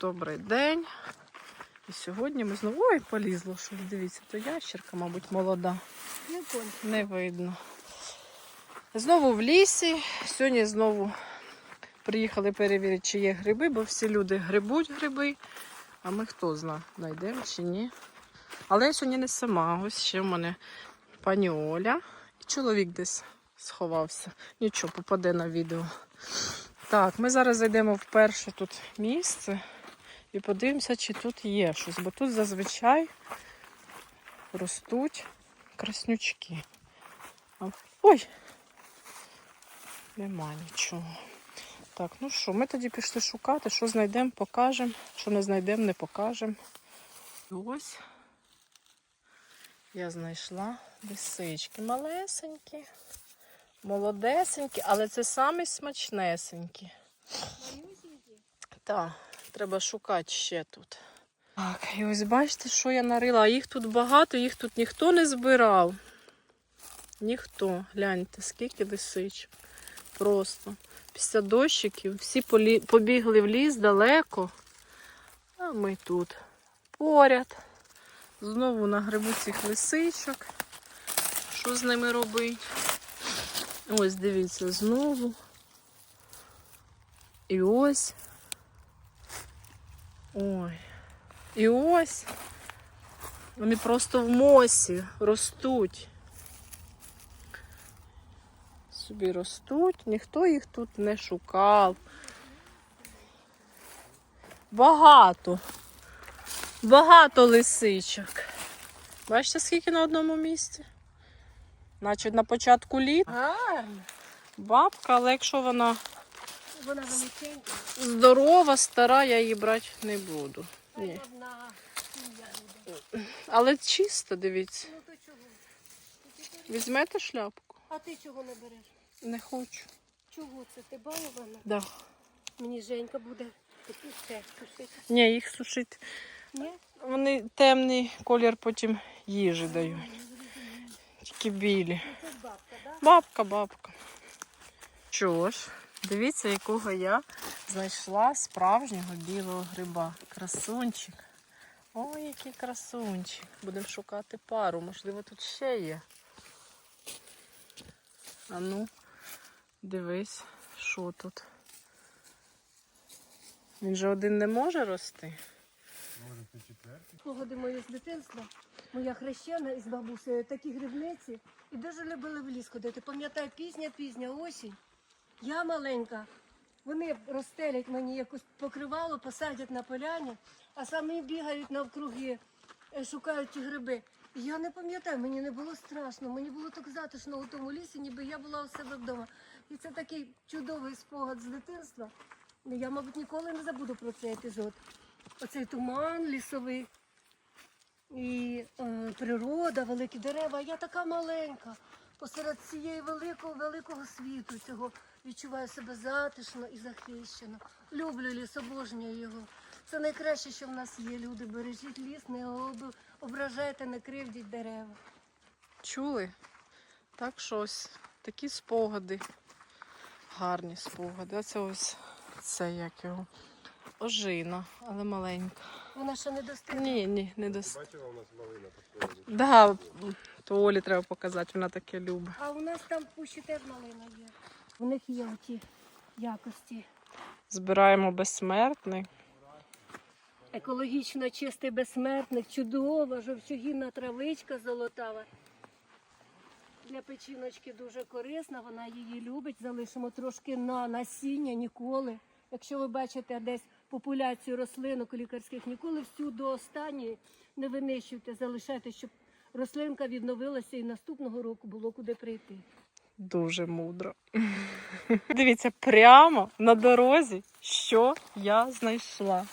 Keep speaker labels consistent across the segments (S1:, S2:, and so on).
S1: Добрий день. І сьогодні ми знову. Ой, полізло щось. Дивіться, то ящерка, мабуть, молода.
S2: Не.
S1: Не видно. Знову в лісі. Сьогодні знову приїхали перевірити, чи є гриби, бо всі люди грибуть гриби. А ми хто зна, знайдемо чи ні. Але я сьогодні не сама. Ось ще в мене пані Оля. І чоловік десь сховався. Нічого, попаде на відео. Так, ми зараз зайдемо в перше тут місце і подивимося, чи тут є щось. Бо тут зазвичай ростуть краснючки. Ой! Нема нічого. Так, ну що, ми тоді пішли шукати, що знайдемо, покажемо, що не знайдемо, не покажемо. Ось я знайшла лисички малесенькі, молодесенькі, але це самі смачнесенькі. Так, треба шукати ще тут. Так, і ось бачите, що я нарила. Їх тут багато, їх тут ніхто не збирав. Ніхто. Гляньте, скільки лисичок. Просто. Після дощиків всі полі... побігли в ліс далеко. А ми тут поряд. Знову на грибу цих лисичок. Що з ними робити? Ось дивіться, знову. І ось. Ой. І ось. Вони просто в мосі ростуть. Собі ростуть, ніхто їх тут не шукав. Багато. Багато лисичок. Бачите, скільки на одному місці? Наче на початку літа.
S2: Гарно.
S1: Бабка, але якщо вона
S2: Вона величенька.
S1: здорова, стара, я її брати не буду. Ні.
S2: одна сім'я буде.
S1: Але чисто, дивіться.
S2: Ну то чого?
S1: Візьмете шляпку?
S2: А ти чого не береш?
S1: Не хочу.
S2: Чого це? Ти балована?
S1: Да.
S2: Мені Женька буде такі все сушити.
S1: Ні, їх сушити.
S2: Ні?
S1: Вони темний колір потім їжі дають. Тільки білі.
S2: Ну це бабка, так?
S1: Бабка, бабка. Що ж, дивіться, якого я знайшла справжнього білого гриба. Красунчик. Ой, який красунчик. Будемо шукати пару. Можливо, тут ще є. А ну, дивись, що тут. Він же один не може рости.
S2: Спогади мої з дитинства. Моя хрещена із бабусею такі грибниці і дуже любили в ліс ходити. Пам'ятаю, пізня, пізня осінь. Я маленька. Вони розстелять мені якось покривало, посадять на поляні, а самі бігають навкруги, е, шукають ті гриби. І Я не пам'ятаю, мені не було страшно, мені було так затишно у тому лісі, ніби я була у себе вдома. І це такий чудовий спогад з дитинства. Я, мабуть, ніколи не забуду про цей епізод. Оцей туман лісовий і е, природа, великі дерева. Я така маленька. Посеред цієї великого великого світу цього відчуваю себе затишно і захищено. Люблю ліс, обожнюю його. Це найкраще, що в нас є. Люди, бережіть ліс, не об- ображайте, не кривдіть дерева.
S1: Чули? Так що ось такі спогади. Гарні спогади. А це ось це як його. Ожина, але маленька.
S2: Вона ще не достигла.
S1: Ні, ні, не дос.
S3: Бачила, у нас малина посередині.
S1: Да, то Олі треба показати, вона таке любить.
S2: А у нас там в пущі теж малина є. У них є оті якості.
S1: Збираємо безсмертний.
S2: Екологічно чистий безсмертник, чудова, жовчогінна травичка золотава. Для печіночки дуже корисна, вона її любить. Залишимо трошки на насіння ніколи. Якщо ви бачите десь популяцію рослинок лікарських, ніколи всю до останньої не винищуйте, залишайте, щоб рослинка відновилася і наступного року було куди прийти.
S1: Дуже мудро. Дивіться, прямо на дорозі, що я знайшла.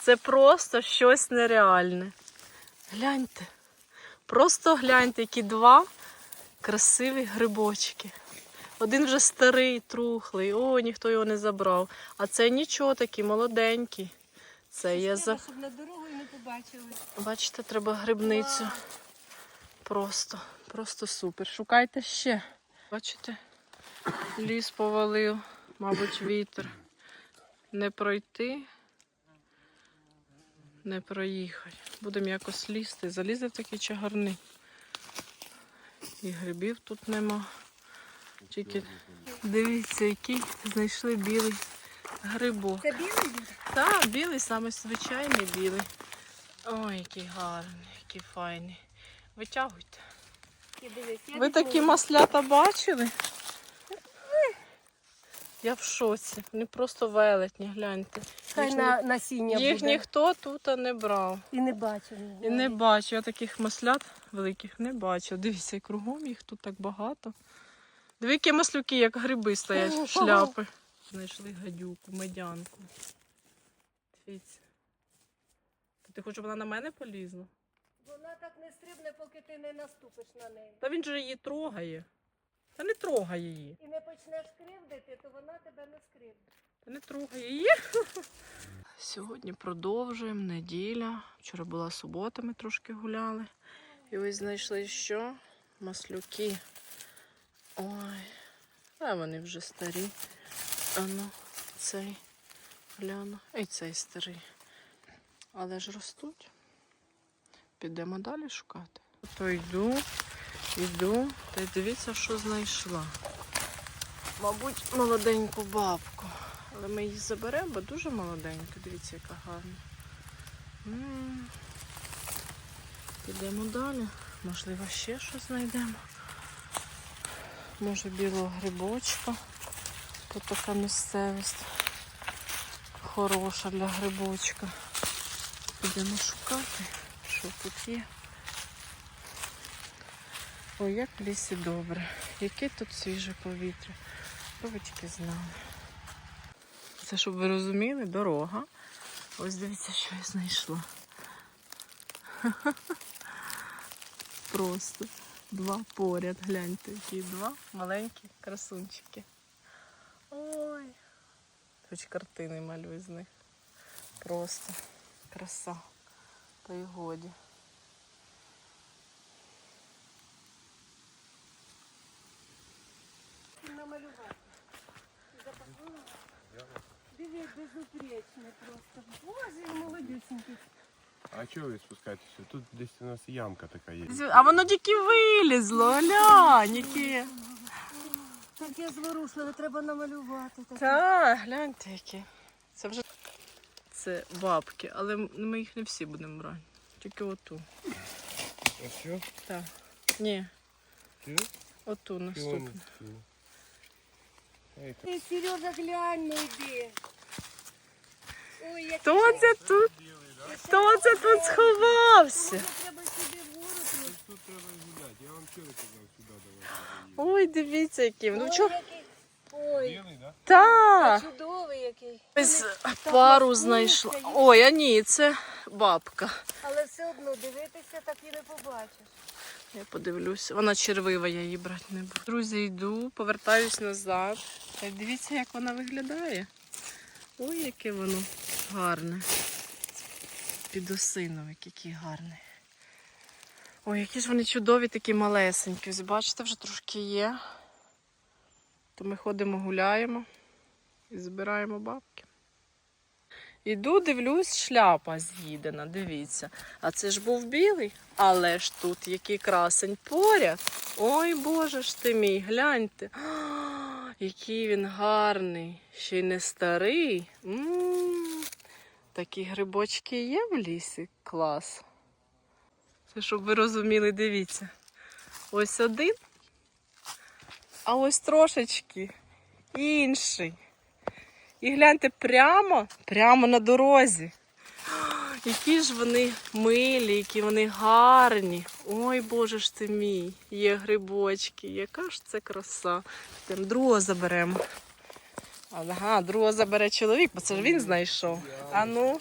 S1: Це просто щось нереальне. Гляньте. Просто гляньте, які два красиві грибочки. Один вже старий, трухлий, о, ніхто його не забрав. А це нічого такий, молоденький. Це я за.
S2: Щоб на дорогу і не побачили.
S1: Бачите, треба грибницю. Просто, просто супер. Шукайте ще. Бачите? Ліс повалив, мабуть, вітер. Не пройти. не проїхати. Будемо якось лізти. Залізли в такі чагарни. І грибів тут нема. Тільки дивіться, який знайшли білий грибок.
S2: Це білий?
S1: Так, білий, саме звичайний білий. Ой, який гарний, який файний. Витягуйте.
S2: І дивись, я
S1: Ви такі маслята бачили? Я в шоці. Вони просто велетні, гляньте.
S2: Хай
S1: Їх,
S2: на насіння
S1: їх
S2: буде.
S1: ніхто тут не брав.
S2: І не бачив.
S1: І не бачу. Я таких маслят великих не бачу. Дивіться, і кругом їх тут так багато. Диви, які маслюки, як гриби стоять, шляпи. Знайшли гадюку, медянку. Дивіться. Ти хочеш, щоб вона на мене полізла?
S2: Вона так не стрибне, поки ти не наступиш на неї.
S1: Та він же її трогає. Та не трогає її.
S2: І не почнеш кривдити, то вона тебе не скривдить.
S1: Та не трогає її. Сьогодні продовжуємо неділя. Вчора була субота, ми трошки гуляли. І ось знайшли що? Маслюки. Ой, а вони вже старі. А ну, цей гляну. І цей старий. Але ж ростуть. Підемо далі шукати. То йду, йду, та й дивіться, що знайшла. Мабуть, молоденьку бабку. Але ми її заберемо, бо дуже молоденька. Дивіться, яка гарна. Підемо далі. Можливо, ще щось знайдемо. Може, білого грибочка. Тут така місцевість хороша для грибочка. Підемо шукати, що тут. Ой, як в лісі добре. Яке тут свіже повітря. Тільки знали? Це, щоб ви розуміли, дорога. Ось дивіться, що я знайшла. Просто два поряд. Гляньте, які два маленькі красунчики. Ой. Хоч картини малюй з них. Просто краса. Й годі.
S2: Намалювати. Запахнула? Дивись, безупречне просто. Боже, молодюсенький.
S3: А чого ви спускаєтеся? Тут десь у нас ямка така є.
S1: А воно тільки вилізло, глянь, яке.
S2: Таке зворушливе, треба намалювати. таке.
S1: Так, гляньте які. Це вже це бабки, але ми їх не всі будемо брати. Тільки оту.
S3: А що?
S1: Так. Ні,
S3: Цю?
S1: оту наступну.
S3: Ей,
S2: Ти, Сережа, глянь, ну йди. Ой, як
S1: Хто це тут? Хто це тут сховався?
S2: Треба сюди вгору трохи.
S3: Тут треба гуляти. Я вам вчора казав сюди давайте.
S1: Ой, дивіться, які. Ну
S2: Ой,
S1: чого?
S2: який. Ой,
S3: Білий, так?
S1: Так.
S2: чудовий який.
S1: Ось пару знайшла. Ой, а ні, це бабка.
S2: Але все одно дивитися так і не побачиш.
S1: Я подивлюся. Вона червива, я її брати не буду. Друзі, йду, повертаюсь назад. Та й дивіться, як вона виглядає. Ой, яке воно гарне. Підосиновик, який гарний. Ой, які ж вони чудові, такі малесенькі. Ось бачите, вже трошки є. То ми ходимо, гуляємо і збираємо бабки. Іду, дивлюсь, шляпа з'їдена, дивіться. А це ж був білий, але ж тут який красень поряд. Ой, боже ж ти мій, гляньте. А, який він гарний, ще й не старий. М, Такі грибочки є в лісі. Клас. Це щоб ви розуміли, дивіться. Ось один, а ось трошечки інший. І гляньте прямо, прямо на дорозі. Які ж вони милі, які вони гарні. Ой, боже ж ти мій, є грибочки, яка ж це краса. Тим другого заберемо. Ага, другого забере чоловік, бо це ж він знайшов. А ну.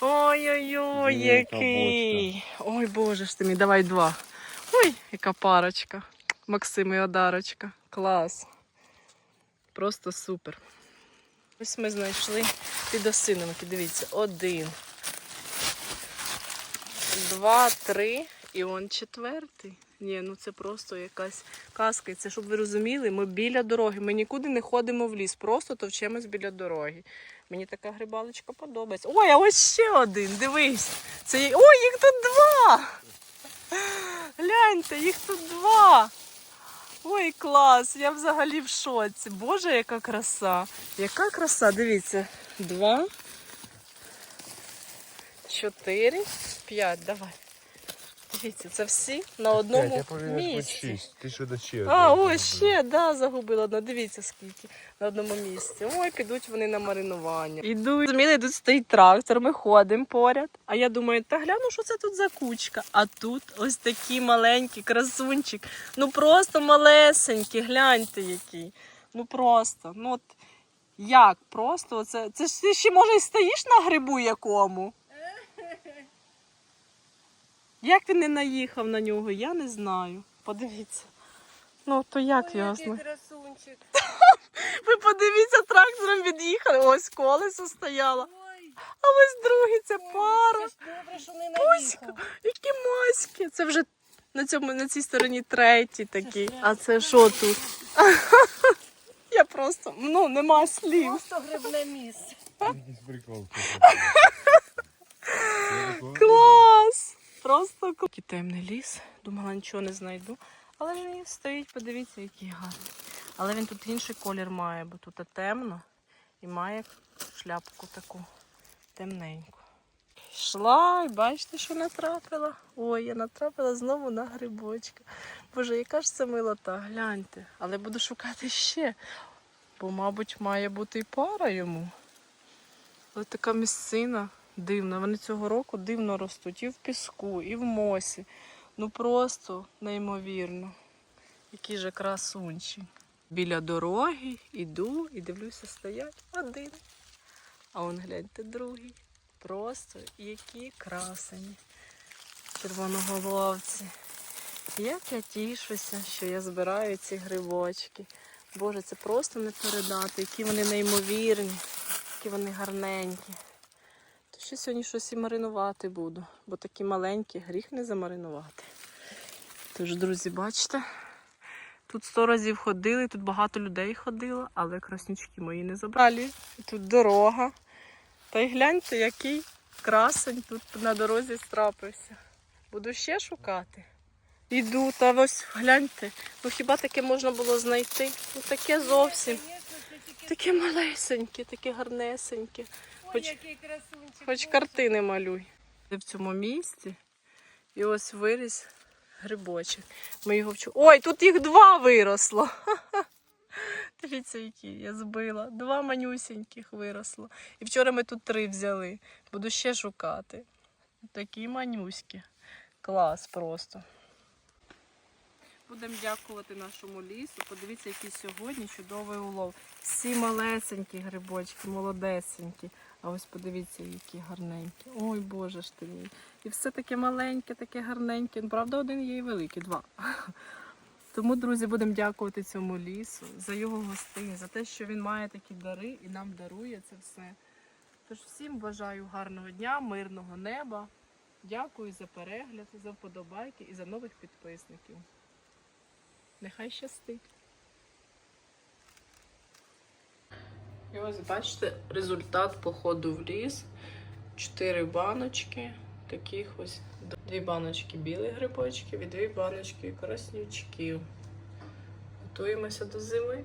S1: Ой-ой-ой, який. Ой, боже ж ти мій, давай два. Ой, яка парочка. Максим і Одарочка. Клас. Просто супер. Ось ми знайшли підосиновики. Дивіться, один, два, три і он четвертий. Ні, ну це просто якась казка. Це щоб ви розуміли, ми біля дороги. Ми нікуди не ходимо в ліс, просто товчемось біля дороги. Мені така грибалочка подобається. Ой, а ось ще один, дивись. Це... Ой, їх тут два! Гляньте, їх тут два. Ой, клас! Я взагалі в шоці. Боже, яка краса! Яка краса, дивіться. Два, чотири, п'ять. Давай. Дивіться, це всі на одному місці.
S3: Ти що до ще
S1: А, ось ще, да, загубила одна. Дивіться скільки на одному місці. Ой, підуть вони на маринування. Ідуть, зміни, тут стоїть трактор, ми ходимо поряд. А я думаю, та гляну, що це тут за кучка. А тут ось такий маленький красунчик. Ну просто малесенький, гляньте який. Ну просто, ну от як просто? Оце, це ж ти ще може і стоїш на грибу якому? Як він не наїхав на нього, я не знаю. Подивіться. Ну, то як
S2: красунчик.
S1: Ви подивіться, трактором від'їхали. Ось колесо стояло. А ось другий це пара. Пуська. Які маськи. Це вже на цьому на цій стороні третій такий. А це що тут? Я просто ну нема слів.
S2: Просто грибне місце.
S1: Клас! Просто Такий темний ліс. Думала, нічого не знайду. Але він стоїть, подивіться, який гарний. Але він тут інший колір має, бо тут темно і має шляпку таку темненьку. Йшла і бачите, що натрапила. Ой, я натрапила знову на грибочка. Боже, яка ж це милота, гляньте. Але буду шукати ще, бо, мабуть, має бути і пара йому. Але така місцина дивна. Вони цього року дивно ростуть і в піску, і в мосі. Ну просто неймовірно. Який же красунчик. Біля дороги іду і дивлюся, стоять один. А он гляньте другий. Просто які красені. Червоноголовці. Як я тішуся, що я збираю ці грибочки. Боже, це просто не передати, які вони неймовірні, які вони гарненькі. Ще сьогодні щось і маринувати буду, бо такі маленькі, гріх не замаринувати. Тож, друзі, бачите, тут сто разів ходили, тут багато людей ходило, але краснючки мої не забрали. Тут дорога. Та й гляньте, який красень тут на дорозі страпився. Буду ще шукати. Іду, та ось гляньте. Ну хіба таке можна було знайти? Ну таке зовсім. Таке малесеньке, таке гарнесеньке. Хоч- Хоч картини малюй. В цьому місці. І ось виріс грибочок. Ми його вчу. Ой, тут їх два виросло. Дивіться, які я збила. Два манюсіньких виросло. І вчора ми тут три взяли. Буду ще шукати. Такі манюські. Клас просто. Будемо дякувати нашому лісу. Подивіться, який сьогодні чудовий улов. Всі малесенькі грибочки, молодесенькі. А ось подивіться, які гарненькі. Ой, Боже ж ти мій. І все таке маленьке, таке гарненьке. Ну, Правда, один є і великий, два. Тому, друзі, будемо дякувати цьому лісу за його гостини, за те, що він має такі дари і нам дарує це все. Тож всім бажаю гарного дня, мирного неба. Дякую за перегляд, за вподобайки і за нових підписників. Нехай щастить. І ось бачите результат походу в ліс. Чотири баночки, таких ось дві баночки білих грибочків і дві баночки краснючків. Готуємося до зими.